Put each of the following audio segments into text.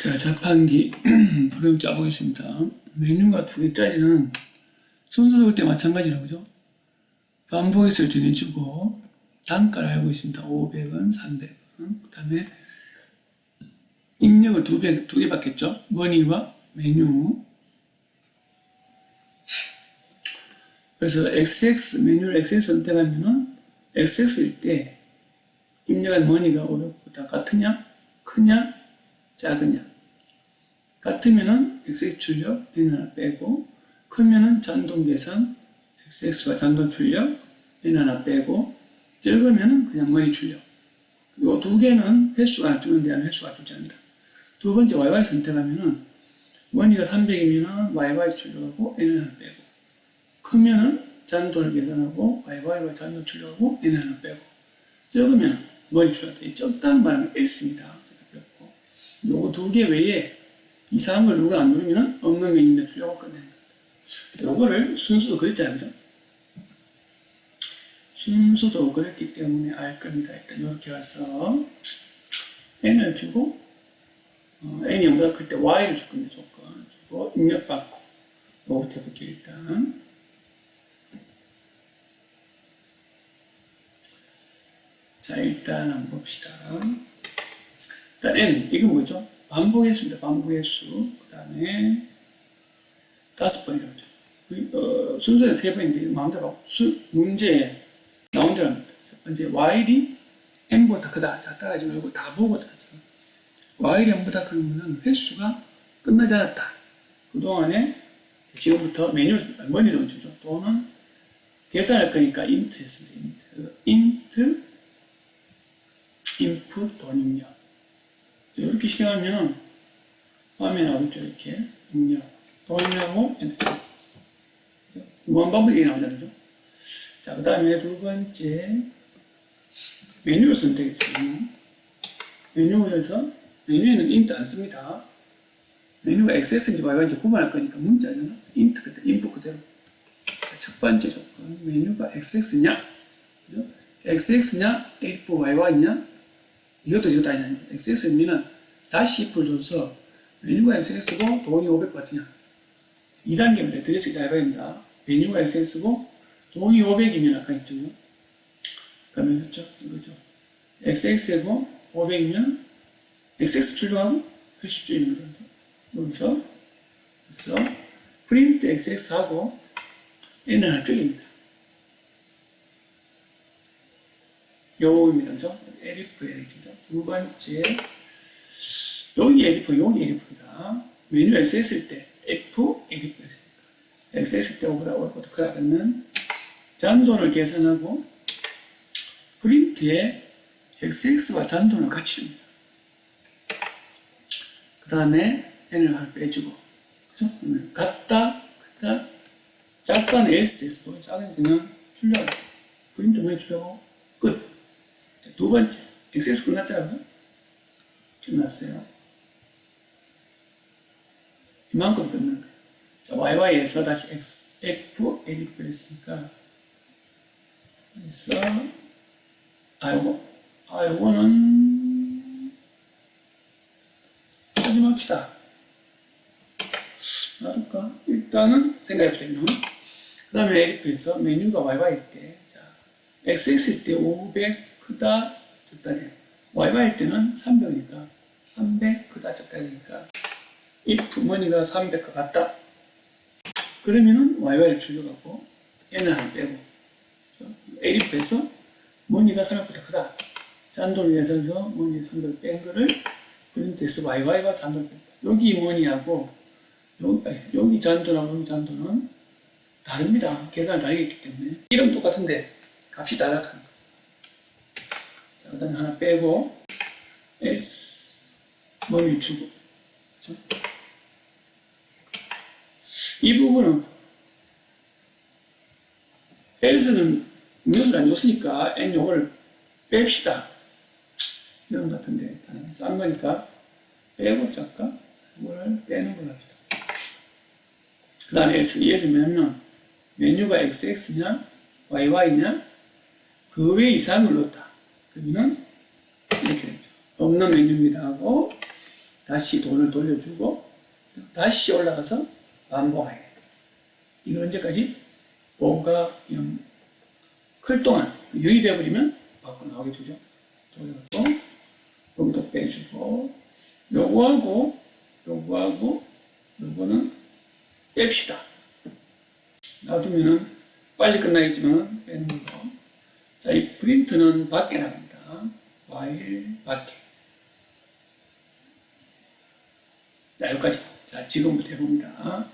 자, 자판기 프로그램 짜보겠습니다. 메뉴가 두 개짜리는 순서 적을 때 마찬가지로 그죠? 반복해서 정해주고 단가를 알고 있습니다. 500원, 300원. 그 다음에 입력을 두 개, 두 개 받겠죠? 머니와 메뉴. 그래서 XX, 메뉴를 XX 선택하면은 XX일 때 입력한 머니가 오른보다 같으냐, 크냐, 작으냐. 같으면은 XX 출력, N 하나 빼고, 크면은 잔돈 계산, XX와 잔돈 출력, N 하나 빼고, 적으면은 그냥 머니 출력. 요 두 개는 횟수가 주는데 안 횟수가 않는다. 두 번째 YY 선택하면은 머니가 300이면은 YY 출력하고 N 하나 빼고, 크면은 잔돈을 계산하고 YY와 잔돈 출력하고 N 하나 빼고, 적으면 머니 출력한다. 이 적다는 말은. 그렇고 요거 두 개 외에 이상한 걸 누가 안 누르면 없는 메뉴인데 풀려고 끝내는 거다. 요거를 순서도 그랬잖아요. 그죠? 순서도 그랬기 때문에 알 겁니다. 일단 이렇게 와서 n을 주고 어, n이 0보다 클 때 y를 줄 겁니다. 조건 주고 입력받고 요거부터 해볼게요. 일단 자 일단 한번 봅시다. 일단 n 이건 뭐죠? 반복의 수입니다. 반복의 수. 그 다음에 다섯 번이라고 하죠. 어, 순서에 세 번인데 마음대로 수, 문제에 나온 대로. 첫 번째 y이 n보다 크다. 자 따라하지 말고 다 보고 따라서 y이 n보다 크면 횟수가 끝나지 않았다. 그동안에 지금부터 메뉴를 머니를 주죠. 또는 계산할 거니까 int 했습니다. int, int, input 돈 입력. 이렇게 시행하면 화면에 나오죠 이렇게. 입력. 돈 입력하고 엔터 무한 반복이 나오잖아요 그 다음에 두 번째. 메뉴를 선택했죠 메뉴에서 메뉴에는 int 안 씁니다. 메뉴가 XS인지 Y인지 구분할 거니까 문자잖아. int 그대로 인풋 그대로. 자, 첫 번째 조건. 메뉴가 XX냐? 그죠? XX냐? A4YY냐 이것도 이것도 아니냐. XS는 다시 if를 줘서 메뉴가 XS고 돈이 500 같으냐. 2단계입니다. 드레스 잘 봐야 된다. 메뉴가 XS고 돈이 500이면 아까 있죠. 그러면 됐죠? 이거죠. XX고 500이면 XX 출력하고 80주 있는 거죠. 여기서 그래서 프린트 XX하고 N을 하나 줄입니다. 그죠? 에리프, 에리프죠. 두 번째, 여기 에리프, 여기 에리프다. 메뉴 X 했을 때, F, 에리프 했으니까. X 했을 때 오보다 오보다 크다는 잔돈을 계산하고, 프린트에 XX와 잔돈을 같이 줍니다. 그 다음에 N을 하나 빼주고, 그죠? 같다, 같다, 작다는 else, 작은 데는 출력, 프린트만 출력하고, 끝. 두 번째, XS 끝났잖아요. 끝났어요. 이만큼 끝난 거예요. 자, YY에서 다시 X, F, L이 빼렸으니까. 그래서, 아, 요거, 아, 요거는, 하지 맙시다. 놔둘까? 일단은 생각해보세요. 그 다음에 L에서 메뉴가 YY일 때, 자, XX일 때 500, 크다 적다 돼. YY일 때는 300이니까 300 크다 적다 되니까 if 머니가 300과 같다. 그러면은 YY를 출력하고 N을 하나 빼고 A립에서 머니가 300보다 크다. 잔돈을 위해서 머니 300뺀 거를 프린트해서 YY가 잔돈을 뺀다. 여기 머니하고 여기, 여기 잔돈하고 여기 잔돈은 다릅니다. 계산이 다르기 때문에 이름 똑같은데 값이 다르다는 거. 그다 음에 하나 빼고 else 머리를 주고 그렇죠? 이 부분은 else는 음료수를 안 줬으니까 n 요거를 뺍시다. 이런 것 같은데 짠 거니까 빼고 작가 이걸 빼는 걸로 합시다. 그 다음에 else 이에서 뭐냐면 메뉴가 xx냐? Yｙ냐? 그 외 이상을 넣었다 그러면 이렇게 되죠. 없는 메뉴입니다 하고 다시 돈을 돌려주고 다시 올라가서 반복해야 돼. 이걸 언제까지? 뭐가 그냥 클 동안 유입돼 버리면 밖으로 나오게 되죠. 돌려갖고 여기도 빼주고 요거하고 요거하고 요거는 뺍시다. 놔두면은 빨리 끝나겠지만 빼는 거. 자, 이 프린트는 밖에 나갑니다. 와일 밖에. 자, 여기까지. 자, 지금부터 해봅니다.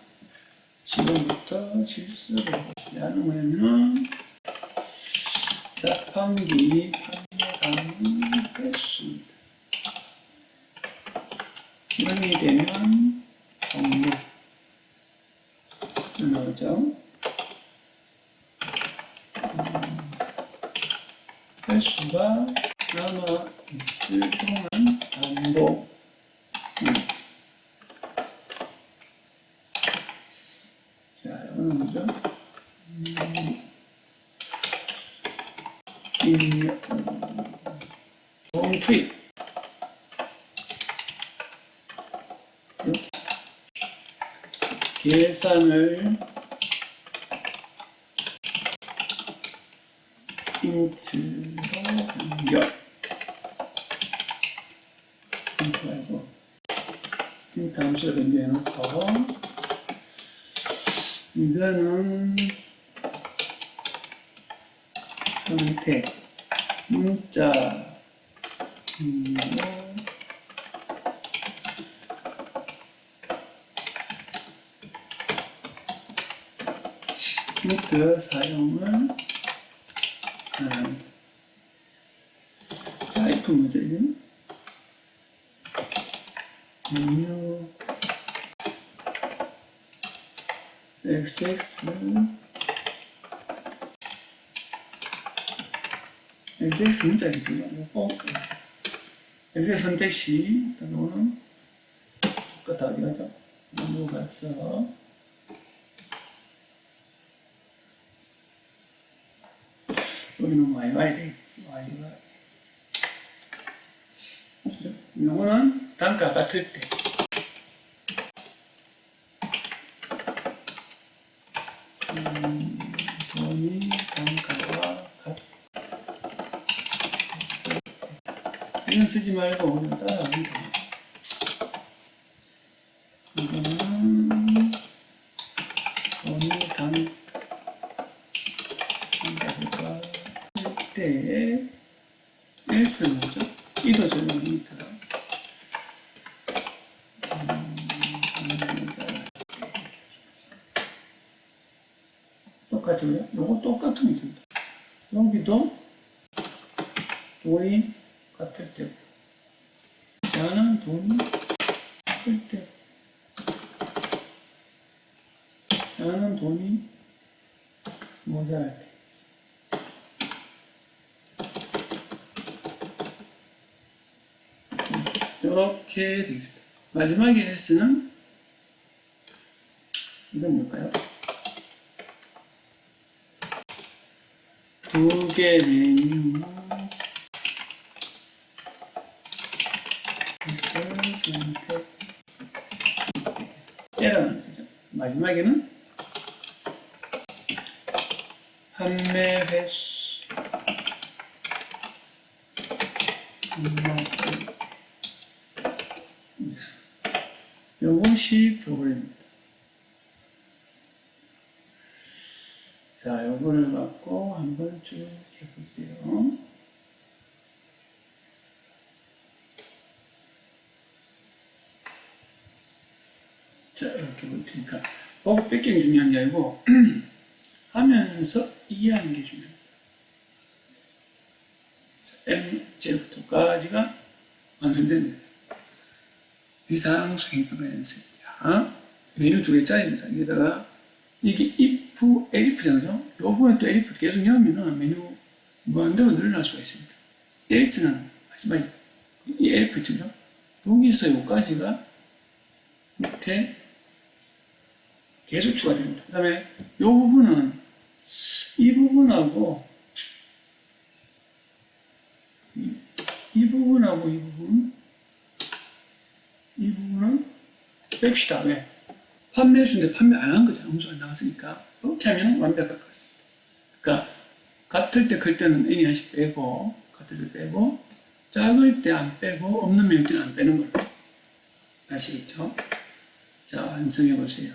지금부터 실습을 해봅니다. 뭐냐면은, 자판기 판매가는 횟수입니다. 기간이 되면 종료. 나오죠? 횟수가 남아 있을 동안 반복. 음. 자, 이거는 뭐죠? 음, 보험 투입. 요. 계산을 말고 인트 함수를 변경해 놓고 이거는 형태 문자. 음료 그 사용을 음, 자, if 뭐죠, 이거는? 메뉴 xx xx 문자겠죠, 이거. xx 선택 시, 이거는 똑같다, 어디 가죠? 넘어가서 여기는 yy 되겠지, yy. 요거는 단가 같을 때. 음, 돈이 단가와 같. 이건 쓰지 말고 그냥 따라 똑같으면 요거 똑같으면 된다. 여기도 돈이 같을 때고 나는 돈이 클 때. 나는 돈이 모자랄 때. 이렇게 되겠습니다. 마지막에 S는 이건 뭘까요? 두 개 메뉴 선택 거죠. 마지막에는 판매 횟수 요것이 프로그램입니다. 자, 요거를 갖고 한번 쭉 해보세요. 자, 이렇게 볼 테니까. 보고 뺏기는 중요한 게 아니고, 하면서 이해하는 게 중요합니다. 자, M, 제부터까지가 완성됩니다. 비상 수행평가 연습입니다. 메뉴 두 개짜리입니다. 여기다가 이게 if, elif잖아요. 요 부분에 또 elif 계속 넣으면 메뉴 무한대로 늘어날 수가 있습니다. else는 마지막에 이 elif 있죠. 여기서 여기까지가 밑에 계속 추가됩니다. 그 다음에 이 부분은 이 부분하고 이, 이 부분하고 이 부분 이 뺍시다. 왜? 판매수인데 판매 안 한 거잖아. 음수 안 나왔으니까. 그렇게 하면 완벽할 것 같습니다. 그러니까 같을 때 클 때는 n이 하나씩 빼고 같을 때 빼고 작을 때 안 빼고 없는 명때는 안 빼는 걸로 아시겠죠? 자 완성해 보세요.